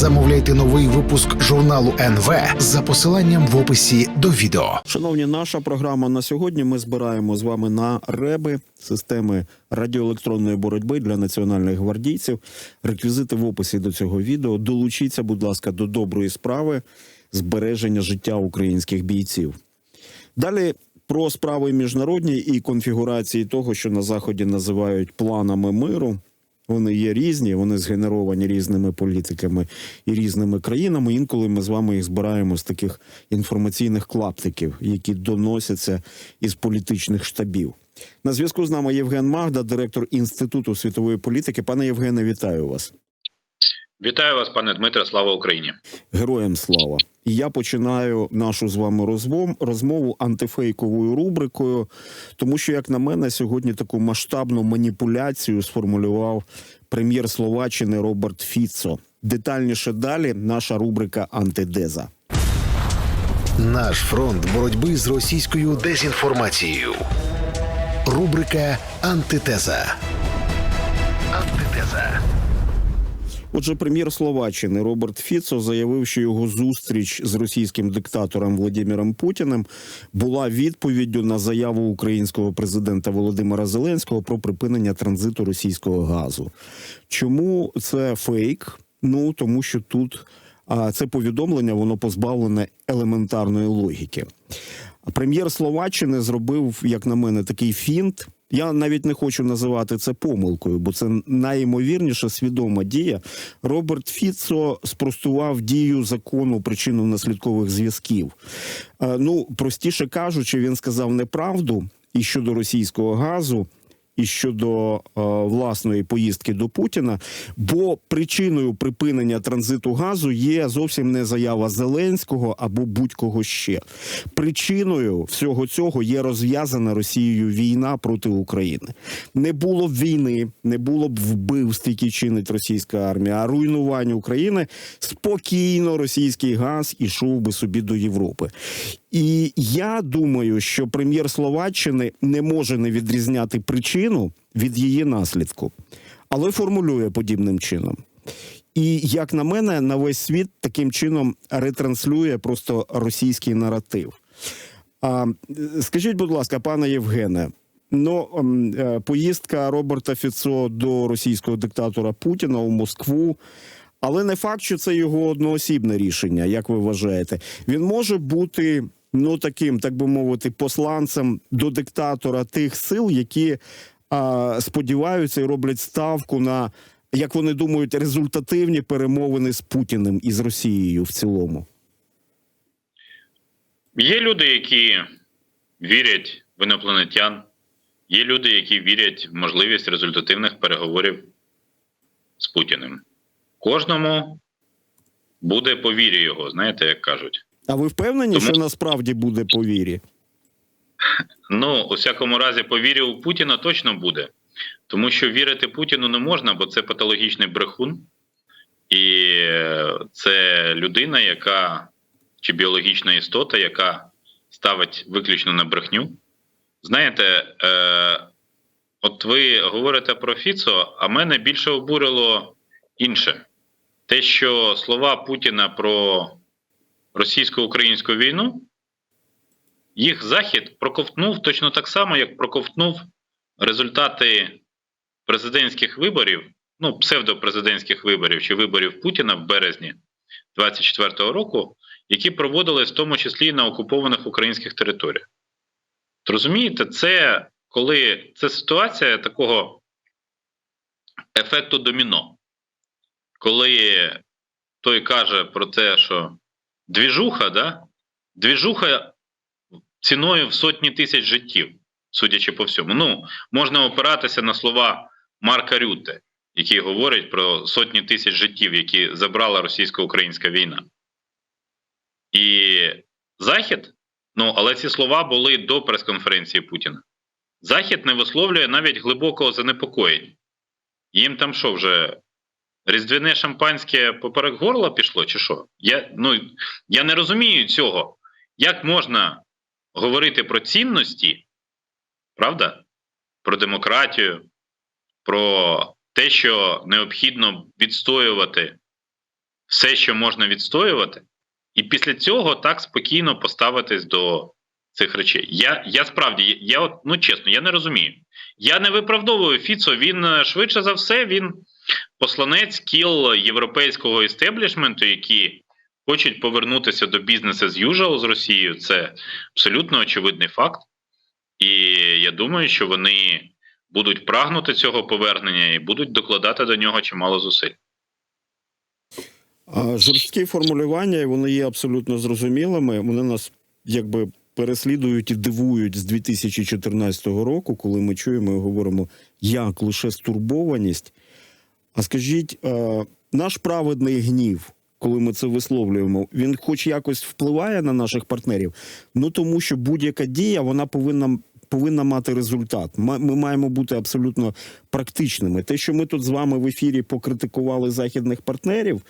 Замовляйте новий випуск журналу НВ за посиланням в описі до відео. Шановні, наша програма на сьогодні. Ми збираємо з вами на реби системи радіоелектронної боротьби для національних гвардійців. Реквізити в описі до цього відео. Долучіться, будь ласка, до доброї справи збереження життя українських бійців. Далі про справи міжнародні і конфігурації того, що на заході називають планами миру. Вони є різні, вони згенеровані різними політиками і різними країнами. Інколи ми з вами їх збираємо з таких інформаційних клаптиків, які доносяться із політичних штабів. На зв'язку з нами Євген Магда, директор Інституту світової політики. Пане Євгене, вітаю вас. Вітаю вас, пане Дмитре. Слава Україні. Героям слава! І я починаю нашу з вами розмову, розмову антифейковою рубрикою, тому що, як на мене, сьогодні таку масштабну маніпуляцію сформулював прем'єр Словаччини Роберт Фіцо. Детальніше далі наша рубрика Антидеза. Наш фронт боротьби з російською дезінформацією. Рубрика Антитеза. Антитеза. Отже, прем'єр Словаччини Роберт Фіцо заявив, що його зустріч з російським диктатором Владимиром Путіним була відповіддю на заяву українського президента Володимира Зеленського про припинення транзиту російського газу. Чому це фейк? Ну тому що тут а, це повідомлення воно позбавлене елементарної логіки. Прем'єр Словаччини зробив, як на мене, такий фінт. Я навіть не хочу називати це помилкою, бо це найімовірніша свідома дія. Роберт Фіцо спростував дію закону причинно-наслідкових зв'язків. Е, Ну, простіше кажучи, він сказав неправду і щодо російського газу. І щодо е, власної поїздки до Путіна, бо причиною припинення транзиту газу є зовсім не заява Зеленського або будь-кого ще. Причиною всього цього є розв'язана Росією війна проти України. Не було б війни, не було б вбивств, які чинить російська армія, а руйнування України спокійно російський газ ішов би собі до Європи. І я думаю, що прем'єр Словаччини не може не відрізняти причину від її наслідку, але формулює подібним чином. І як на мене, на весь світ таким чином ретранслює просто російський наратив. А, скажіть, будь ласка, пане Євгене, ну ем, е, поїздка Роберта Фіцо до російського диктатора Путіна у Москву. Але не факт, що це його одноосібне рішення, як ви вважаєте. Він може бути ну таким, так би мовити, посланцем до диктатора тих сил, які сподіваються і роблять ставку на як вони думають, результативні перемовини з Путіним і з Росією в цілому. Є люди, які вірять в інопланетян, є люди, які вірять в можливість результативних переговорів з Путіним. Кожному буде по вірі його, знаєте, як кажуть. А ви впевнені, Тому- що насправді буде по вірі? Ну, у всякому разі, по вірі у Путіна точно буде. Тому що вірити Путіну не можна, бо це патологічний брехун, і е, це людина, яка чи біологічна істота, яка ставить виключно на брехню. Знаєте, е, от ви говорите про Фіцо, а мене більше обурило інше. Те, що слова Путіна про російсько-українську війну, їх захід проковтнув точно так само, як проковтнув результати президентських виборів, ну, псевдопрезидентських виборів чи виборів Путіна в березні 24-го року, які проводились в тому числі на окупованих українських територіях. От Розумієте, це коли це ситуація такого ефекту доміно, коли той каже про те, що двіжуха, да? двіжуха ціною в сотні тисяч життів, судячи по всьому. Ну, можна опиратися на слова Марка Рюте, який говорить про сотні тисяч життів, які забрала російсько-українська війна. І Захід, ну але ці слова були до прес-конференції Путіна. Захід не висловлює навіть глибокого занепокоєння. Їм там що вже різдвяне шампанське поперек горла пішло, чи що? Я, ну, я не розумію цього. Як можна говорити про цінності, правда? Про демократію, про те, що необхідно відстоювати все, що можна відстоювати, і після цього так спокійно поставитись до цих речей. Я, я справді, я, от, ну чесно, я не розумію. Я не виправдовую Фіцо. Він е, швидше за все, він посланець кіл європейського істеблішменту, які хочуть повернутися до бізнесу з usual з Росією. Це абсолютно очевидний факт. І я думаю, що вони будуть прагнути цього повернення і будуть докладати до нього чимало зусиль. Жорсткі формулювання, і вони є абсолютно зрозумілими. Вони нас якби переслідують і дивують з 2014 року, коли ми чуємо і говоримо, як лише стурбованість. А скажіть, е, наш праведний гнів, коли ми це висловлюємо, він хоч якось впливає на наших партнерів? Ну тому що будь-яка дія вона повинна. Повинна мати результат. Ми маємо бути абсолютно практичними. Те, що ми тут з вами в ефірі покритикували західних партнерів,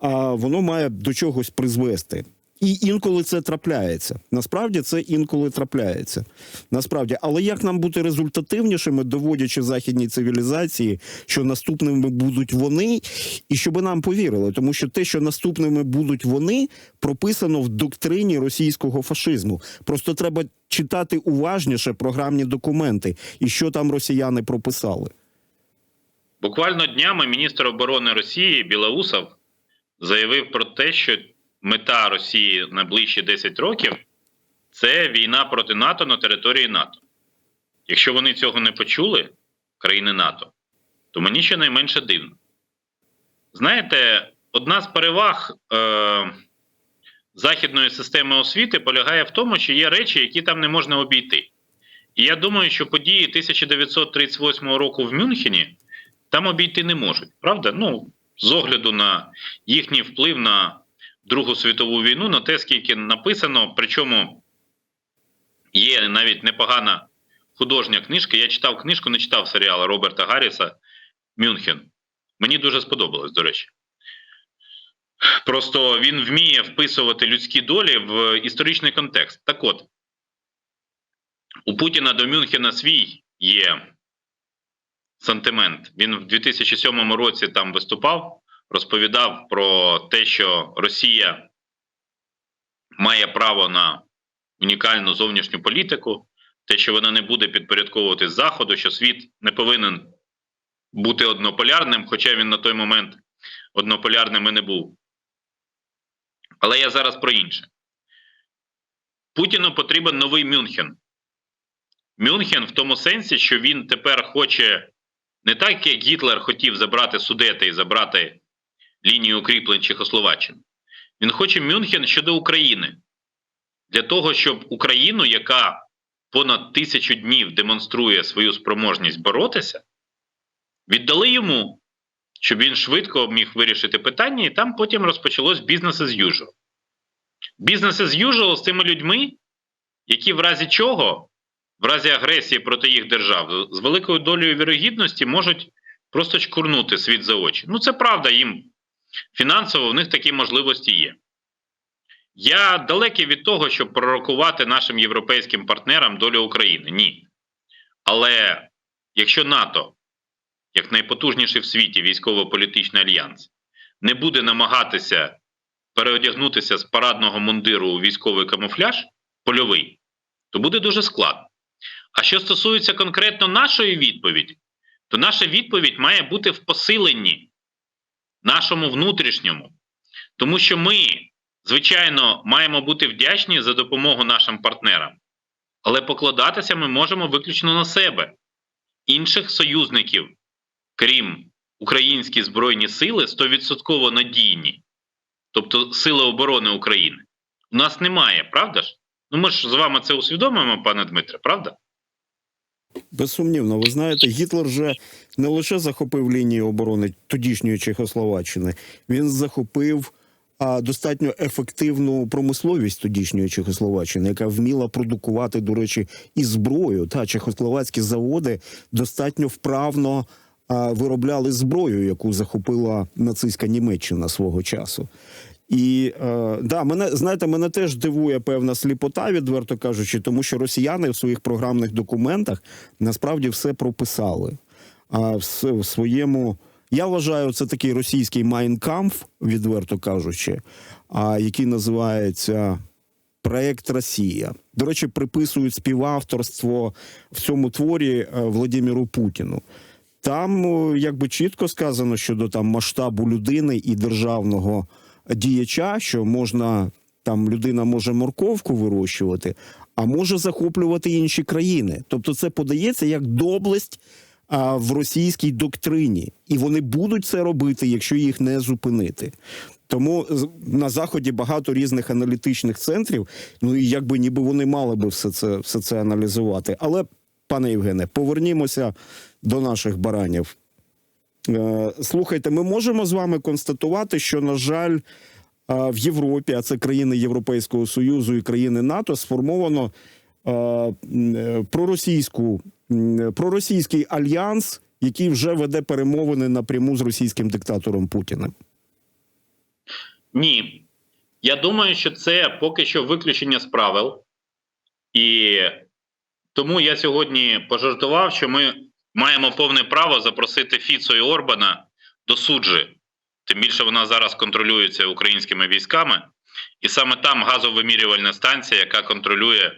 а воно має до чогось призвести. І інколи це трапляється. Насправді це інколи трапляється. Насправді, але як нам бути результативнішими, доводячи західній цивілізації, що наступними будуть вони, і щоб нам повірили, тому що те, що наступними будуть вони, прописано в доктрині російського фашизму. Просто треба читати уважніше програмні документи і що там росіяни прописали. Буквально днями міністр оборони Росії Білоусов заявив про те, що мета Росії на ближчі 10 років це війна проти НАТО на території НАТО. Якщо вони цього не почули, країни НАТО, то мені щонайменше дивно. Знаєте, одна з переваг е, західної системи освіти полягає в тому, що є речі, які там не можна обійти. І я думаю, що події 1938 року в Мюнхені там обійти не можуть. Правда? Ну, з огляду на їхній вплив на Другу світову війну, на те, скільки написано, причому є навіть непогана художня книжка. Я читав книжку, не читав серіал Роберта Гарріса Мюнхен. Мені дуже сподобалось, до речі. Просто він вміє вписувати людські долі в історичний контекст. Так от, у Путіна до Мюнхена свій є сантимент. Він в 2007 році там виступав, розповідав про те, що Росія має право на унікальну зовнішню політику, те, що вона не буде підпорядковувати Заходу, що світ не повинен бути однополярним, хоча він на той момент однополярним і не був. Але я зараз про інше. Путіну потрібен новий Мюнхен. Мюнхен в тому сенсі, що він тепер хоче не так, як Гітлер хотів забрати Судети і забрати лінію укріплень Чехословаччини. Він хоче Мюнхен щодо України. Для того, щоб Україну, яка понад тисячу днів демонструє свою спроможність боротися, віддали йому, щоб він швидко міг вирішити питання, і там потім розпочалось бізнес as usual. Бізнес as usual з тими людьми, які в разі чого, в разі агресії проти їх держав, з великою долею вірогідності можуть просто чкурнути світ за очі. Ну, це правда, їм фінансово в них такі можливості є. Я далекий від того, щоб пророкувати нашим європейським партнерам долю України. Ні. Але якщо НАТО, як найпотужніший в світі військово-політичний альянс, не буде намагатися переодягнутися з парадного мундиру у військовий камуфляж польовий, то буде дуже складно. А що стосується конкретно нашої відповіді, то наша відповідь має бути в посиленні нашому внутрішньому. Тому що ми, звичайно, маємо бути вдячні за допомогу нашим партнерам, але покладатися ми можемо виключно на себе. Інших союзників, крім українські збройні сили, 100% надійні, тобто Сили оборони України, у нас немає, правда ж? Ну ми ж з вами це усвідомуємо, пане Дмитре, правда? Безсумнівно, ви знаєте, Гітлер же не лише захопив лінію оборони тодішньої Чехословаччини, він захопив а, достатньо ефективну промисловість тодішньої Чехословаччини, яка вміла продукувати, до речі, і зброю. Та чехословацькі заводи достатньо вправно а, виробляли зброю, яку захопила нацистська Німеччина свого часу. І е, да, мене знаєте, мене теж дивує певна сліпота, відверто кажучи, тому що росіяни в своїх програмних документах насправді все прописали. А в, в своєму Я вважаю, це такий російський майнкамф, відверто кажучи, а який називається Проект Росія. До речі, приписують співавторство в цьому творі е, Владимиру Путіну. Там якби чітко сказано щодо там масштабу людини і державного діяча, що можна там людина може морковку вирощувати, а може захоплювати інші країни. Тобто, це подається як доблесть а, в російській доктрині, і вони будуть це робити, якщо їх не зупинити. Тому на заході багато різних аналітичних центрів. Ну і якби ніби вони мали би все це, все це аналізувати. Але, пане Євгене, повернімося до наших баранів. Е, Слухайте, ми можемо з вами констатувати, що, на жаль, е, в Європі, а це країни Європейського Союзу і країни НАТО, сформовано е, проросійську, проросійський альянс, який вже веде перемовини напряму з російським диктатором Путіним. Ні. Я думаю, що це поки що виключення з правил. І тому я сьогодні пожартував, що ми маємо повне право запросити Фіцо і Орбана до суджі. Тим більше вона зараз контролюється українськими військами, і саме там газовимірювальна станція, яка контролює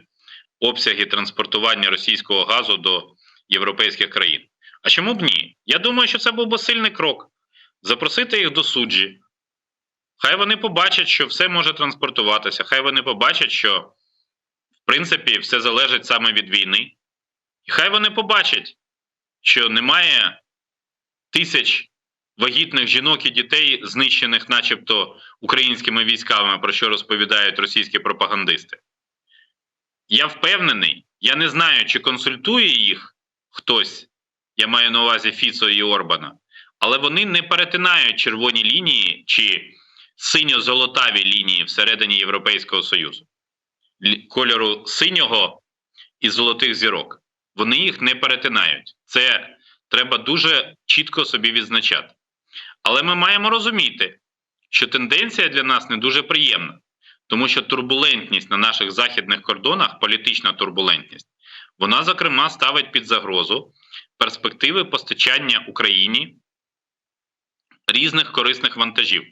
обсяги транспортування російського газу до європейських країн. А чому б ні? Я думаю, що це був би сильний крок запросити їх до суджі. Хай вони побачать, що все може транспортуватися. Хай вони побачать, що в принципі все залежить саме від війни. І хай вони побачать, що немає тисяч вагітних жінок і дітей, знищених, начебто, українськими військами, про що розповідають російські пропагандисти. Я впевнений, я не знаю, чи консультує їх хтось, я маю на увазі Фіцо і Орбана, але вони не перетинають червоні лінії чи синьо-золотаві лінії всередині Європейського Союзу, кольору синього і золотих зірок. Вони їх не перетинають. Це треба дуже чітко собі відзначати. Але ми маємо розуміти, що тенденція для нас не дуже приємна, тому що турбулентність на наших західних кордонах, політична турбулентність, вона, зокрема, ставить під загрозу перспективи постачання Україні різних корисних вантажів.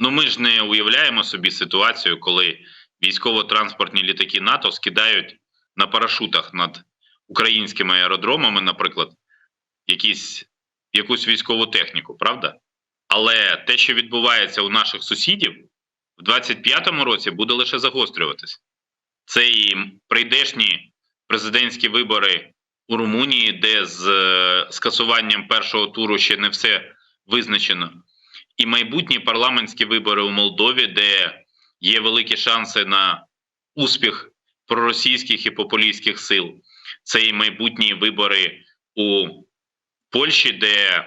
Ну, ми ж не уявляємо собі ситуацію, коли військово-транспортні літаки НАТО скидають на парашутах над українськими аеродромами, наприклад, якісь, якусь військову техніку, правда? Але те, що відбувається у наших сусідів, в 25-му році буде лише загострюватися. Це і прийдешні президентські вибори у Румунії, де з е, скасуванням першого туру ще не все визначено і майбутні парламентські вибори у Молдові, де є великі шанси на успіх проросійських і популістських сил. Це і майбутні вибори у Польщі, де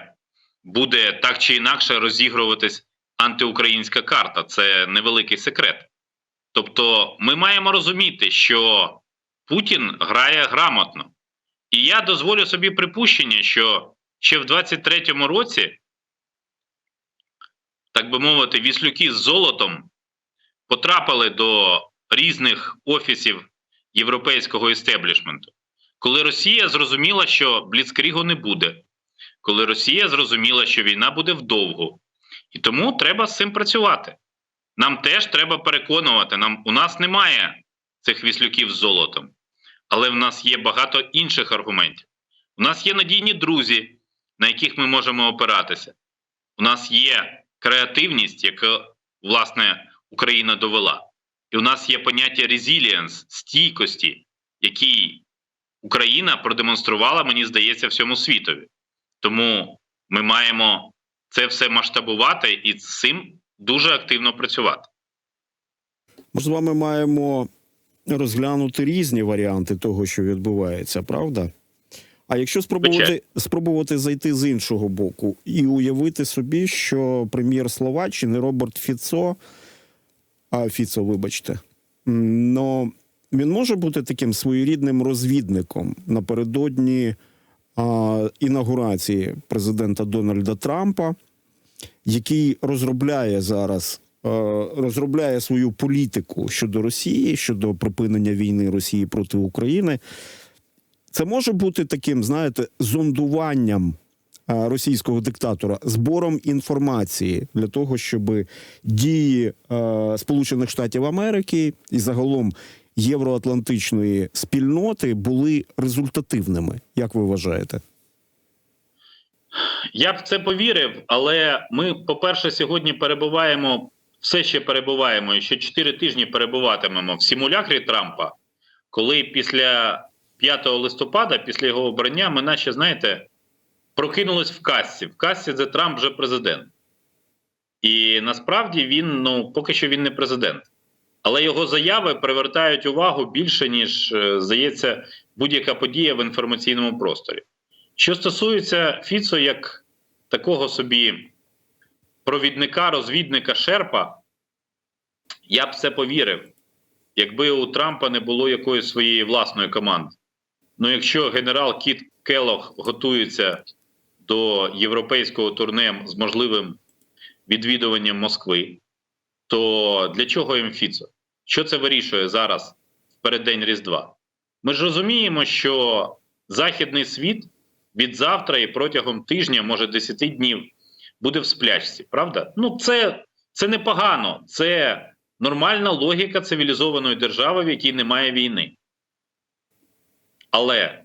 буде так чи інакше розігруватись антиукраїнська карта. Це невеликий секрет. Тобто, ми маємо розуміти, що Путін грає грамотно. І я дозволю собі припущення, що ще в 23-му році так би мовити, віслюки з золотом потрапили до різних офісів європейського істеблішменту. Коли Росія зрозуміла, що Бліцкрігу не буде, коли Росія зрозуміла, що війна буде вдовго, і тому треба з цим працювати. Нам теж треба переконувати, нам у нас немає цих віслюків з золотом, але в нас є багато інших аргументів. У нас є надійні друзі, на яких ми можемо опиратися. У нас є креативність, яку, власне, Україна довела. І у нас є поняття resilience, стійкості, який Україна продемонструвала, мені здається, всьому світові. Тому ми маємо це все масштабувати і з цим дуже активно працювати. Ми з вами маємо розглянути різні варіанти того, що відбувається, правда? А якщо спробувати, спробувати зайти з іншого боку і уявити собі, що прем'єр Словаччини Роберт Фіцо, а Фіцо, вибачте, ну, він може бути таким своєрідним розвідником напередодні а, інаугурації президента Дональда Трампа, який розробляє зараз е, розробляє свою політику щодо Росії, щодо припинення війни Росії проти України. Це може бути таким, знаєте, зондуванням а, російського диктатора збором інформації для того, щоб дії а, Сполучених Штатів Америки і загалом євроатлантичної спільноти були результативними. Як ви вважаєте? Я б це повірив, але ми, по-перше, сьогодні перебуваємо, все ще перебуваємо, і ще 4 тижні перебуватимемо в симулякрі Трампа, коли після 5 листопада, після його обрання, ми наче, знаєте, прокинулись в касці. В касці, де Трамп вже президент. І насправді він, ну, поки що він не президент. Але його заяви привертають увагу більше, ніж, е, здається, будь-яка подія в інформаційному просторі. Що стосується Фіцо як такого собі провідника, розвідника Шерпа, я б це повірив, якби у Трампа не було якоїсь своєї власної команди. Ну, якщо генерал Кіт Келох готується до європейського турне з можливим відвідуванням Москви, то для чого їм Фіцо? Що це вирішує зараз в переддень Різдва? Ми ж розуміємо, що Західний світ від завтра і протягом тижня, може 10 днів, буде в сплячці, правда? Ну, це, це непогано, це нормальна логіка цивілізованої держави, в якій немає війни. Але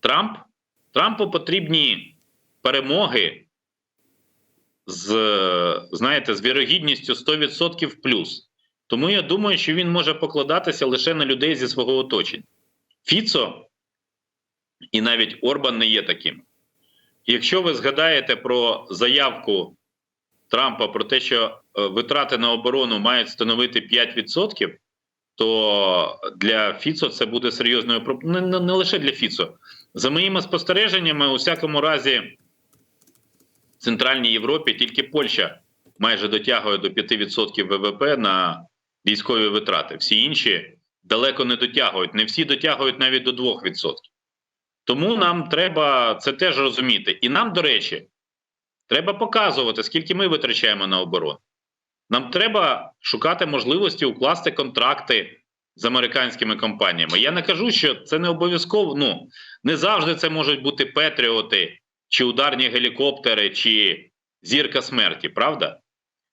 Трамп, Трампу потрібні перемоги з, знаєте, з вірогідністю 100% плюс. Тому я думаю, що він може покладатися лише на людей зі свого оточення. Фіцо і навіть Орбан не є таким. Якщо ви згадаєте про заявку Трампа про те, що е, витрати на оборону мають становити 5%, то для Фіцо це буде серйозною проблемою. Не, не, не лише для Фіцо. За моїми спостереженнями, у всякому разі, в Центральній Європі тільки Польща майже дотягує до 5% ВВП на військові витрати. Всі інші далеко не дотягують. Не всі дотягують навіть до 2%. Тому нам треба це теж розуміти. І нам, до речі, треба показувати, скільки ми витрачаємо на оборону. Нам треба шукати можливості укласти контракти з американськими компаніями. Я не кажу, що це не обов'язково. Ну не завжди це можуть бути Петріоти, чи ударні гелікоптери, чи зірка смерті, правда?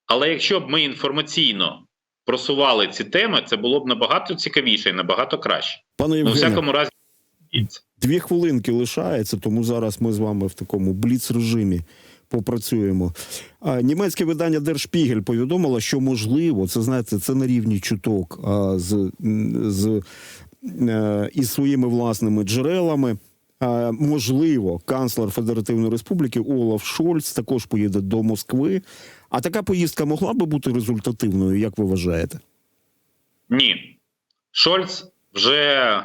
Але якщо б ми інформаційно просували ці теми, це було б набагато цікавіше і набагато краще. Пане Ну, всякому разі, Дві хвилинки лишається, тому зараз ми з вами в такому бліц-режимі попрацюємо. Німецьке видання Der Spiegel повідомило, що можливо, це знаєте, це на рівні чуток а, з, з е, із своїми власними джерелами. Можливо, канцлер Федеративної Республіки Олаф Шольц також поїде до Москви. А така поїздка могла би бути результативною, як ви вважаєте? Ні. Шольц вже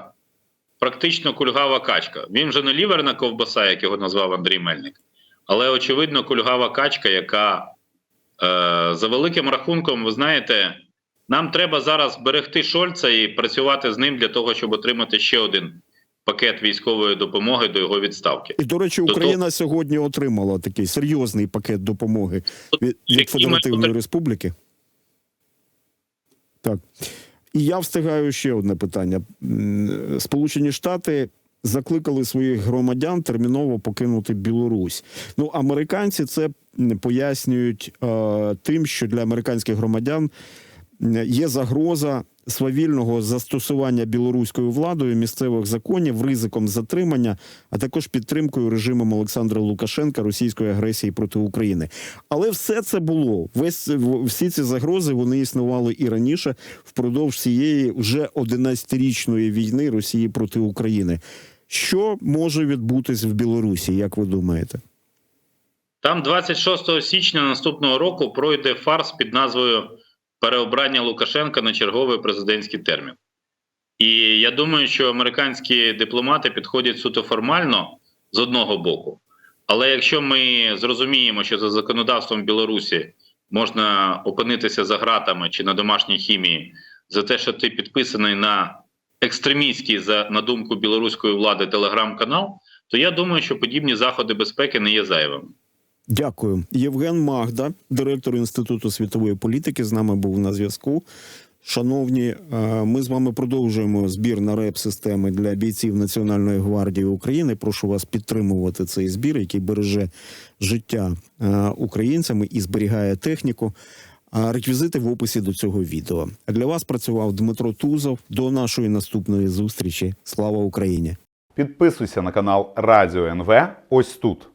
практично кульгава качка. Він вже не ліверна ковбаса, як його назвав Андрій Мельник, але очевидно кульгава качка, яка е, за великим рахунком, ви знаєте, нам треба зараз берегти Шольца і працювати з ним для того, щоб отримати ще один пакет військової допомоги до його відставки. І до речі, До Україна сьогодні отримала такий серйозний пакет допомоги від, від ми Федеративної? Республіки. Так. І я встигаю ще одне питання. Сполучені Штати закликали своїх громадян терміново покинути Білорусь. Ну, американці це пояснюють е, тим, що для американських громадян є загроза свавільного застосування білоруською владою місцевих законів, ризиком затримання, а також підтримкою режимом Олександра Лукашенка російської агресії проти України. Але все це було. Весь всі ці загрози вони існували і раніше впродовж цієї вже 11-річної війни Росії проти України. Що може відбутись в Білорусі, як ви думаєте? Там 26 січня наступного року пройде фарс під назвою Переобрання Лукашенка на черговий президентський термін. І я думаю, що американські дипломати підходять суто формально з одного боку. Але якщо ми зрозуміємо, що за законодавством Білорусі можна опинитися за ґратами чи на домашній хімії за те, що ти підписаний на екстремістський, за на думку білоруської влади, телеграм-канал, то я думаю, що подібні заходи безпеки не є зайвими. Дякую. Євген Магда, директор Інституту світової політики, з нами був на зв'язку. Шановні, е, ми з вами продовжуємо збір на реп системи для бійців Національної гвардії України. Прошу вас підтримувати цей збір, який береже життя е, українцями і зберігає техніку. Реквізити в описі до цього відео. Для вас працював Дмитро Тузов. До нашої наступної зустрічі. Слава Україні! Підписуйся на канал Радіо НВ ось тут.